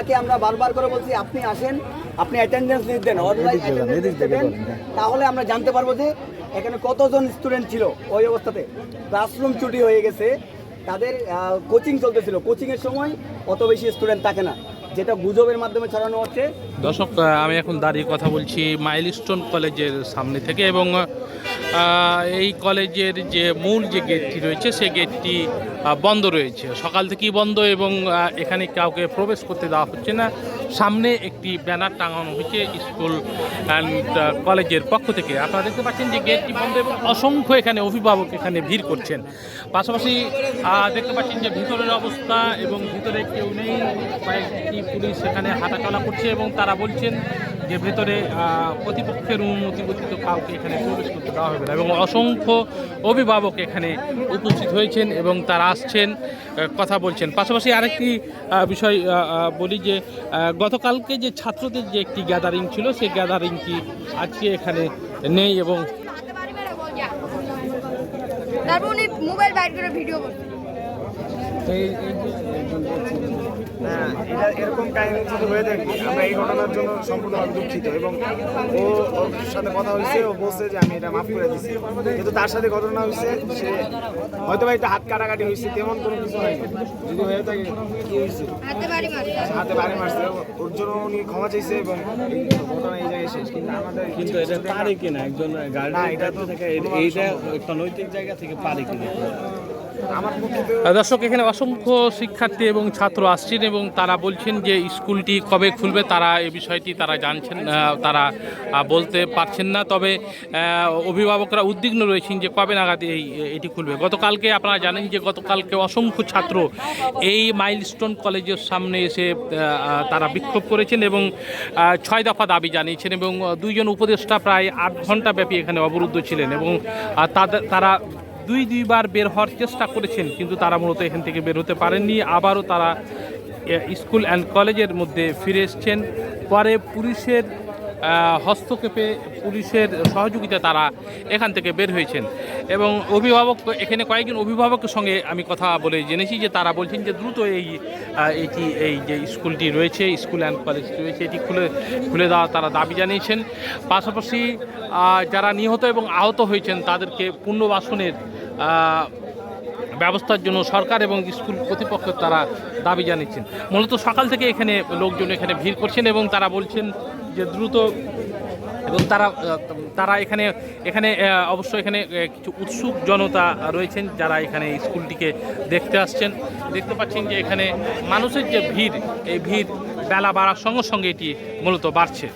এনাকে আমরা বারবার করে বলছি আপনি আসেন আপনি অ্যাটেন্ডেন্স লিস্ট দেন অনলাইন অ্যাটেন্ডেন্স দেবেন হ্যাঁ। তাহলে আমরা জানতে পারব যে এখানে কতজন স্টুডেন্ট ছিল ওই অবস্থাতে। ক্লাসরুম ছুটি হয়ে গেছে তাদের কোচিং চলতেছিল। কোচিংয়ের সময় অত বেশি স্টুডেন্ট থাকে না যেটা গুজবের মাধ্যমে ছড়ানো হচ্ছে। দর্শক আমি এখন দাঁড়িয়ে কথা বলছি মাইলস্টোন কলেজের সামনে থেকে এবং এই কলেজের যে মূল যে গেটটি রয়েছে, সে গেটটি বন্ধ রয়েছে। সকাল থেকেই বন্ধ এবং এখানে কাউকে প্রবেশ করতে দেওয়া হচ্ছে না। সামনে একটি ব্যানার টাঙানো হয়েছে স্কুল অ্যান্ড কলেজের পক্ষ থেকে। আপনারা দেখতে পাচ্ছেন যে গেটটি বন্ধ এবং অসংখ্য এখানে অভিভাবক এখানে ভিড় করছেন। পাশাপাশি দেখতে পাচ্ছেন যে ভিতরের অবস্থা এবং ভিতরে কেউ নেই। কয়েকটি পুলিশ এখানে হাঁটাচলা করছে এবং তারা বলছেন যে ভেতরে প্রতিপক্ষের অনুমতি ব্যতীত কাউকে এখানে প্রবেশ করতে দেওয়া হবে না এবং অসংখ্য অভিভাবক এখানে উপস্থিত হয়েছেন এবং তারা আসছেন কথা বলছেন। পাশাপাশি আরেকটি বিষয় বলি যে গতকালকে যে ছাত্রদের যে একটি গ্যাদারিং ছিল সেই গ্যাদারিংটি আজকে এখানে নেই এবং জানতে পারবে না বল যা তারপর উনি মোবাইল করে ভিডিও হ্যাঁ এটা এরকম কাহিনী যদি হয়ে থাকে আমরা এই ঘটনার জন্য সম্পূর্ণভাবে দুঃখিত এবং ও ওর সাথে কথা হয়েছে ও বলছে যে আমি এটা মাফ করে দিচ্ছি কিন্তু তার সাথে ঘটনা হয়েছে সে হয়তো বা একটু হাত কাটাকাটি হয়েছে তেমন কোনো কিছু হয়নি। যদি হয়ে থাকে কি হয়েছে? হাতে বাড়ি মারছে। হাতে বাড়ি মারছে ওর জন্য উনি ক্ষমা চাইছে এবং এই ঘটনা এই জায়গায় শেষ। কিন্তু আমাদের কিন্তু এটা পারে কিনা? একজন না, এটা তো থেকে এইটা একটা নৈতিক জায়গা থেকে পারে কিনা? দর্শক, এখানে অসংখ্য শিক্ষার্থী এবং ছাত্র আসছেন এবং তারা বলছেন যে স্কুলটি কবে খুলবে তারা এ বিষয়টি তারা জানছেন তারা বলতে পারছেন না। তবে অভিভাবকরা উদ্বিগ্ন রয়েছেন যে কবে নাগাদ এই, এটি খুলবে। গতকালকে আপনারা জানেন যে গতকালকে অসংখ্য ছাত্র এই মাইলস্টোন কলেজের সামনে এসে তারা বিক্ষোভ করেছেন এবং ছয় দফা দাবি জানিয়েছেন এবং দুইজন উপদেষ্টা প্রায় আট ঘণ্টা ব্যাপী এখানে অবরুদ্ধ ছিলেন এবং তাদের, তারা দুই দুইবার বের হওয়ার চেষ্টা করেছেন, কিন্তু তারা মূলত এখান থেকে বের হতে পারেননি। আবারও তারা স্কুল অ্যান্ড কলেজের মধ্যে ফিরে এসছেন। পরে পুলিশের হস্তক্ষেপে পুলিশের সহযোগিতা তারা এখান থেকে বের হয়েছেন। এবং অভিভাবক, এখানে কয়েকজন অভিভাবকের সঙ্গে আমি কথা বলে জেনেছি যে তারা বলছেন যে দ্রুত এই এটি, এই যে স্কুলটি রয়েছে, স্কুল অ্যান্ড কলেজ রয়েছে, এটি খুলে খুলে দেওয়া তারা দাবি জানিয়েছেন। পাশাপাশি যারা নিহত এবং আহত হয়েছেন তাদেরকে পুনর্বাসনের ব্যবস্থার জন্য সরকার এবং স্কুল কর্তৃপক্ষ তারা দাবি জানিয়েছেন। মূলত সকাল থেকে এখানে লোকজন এখানে ভিড় করছেন এবং তারা বলছেন যে দ্রুত এবং তারা তারা এখানে এখানে অবশ্য এখানে কিছু উৎসুক জনতা রয়েছেন যারা এখানে স্কুলটিকে দেখতে আসছেন। দেখতে পাচ্ছেন যে এখানে মানুষের যে ভিড়, এই ভিড় বেলা বাড়ার সঙ্গে সঙ্গে এটি মূলত বাড়ছে।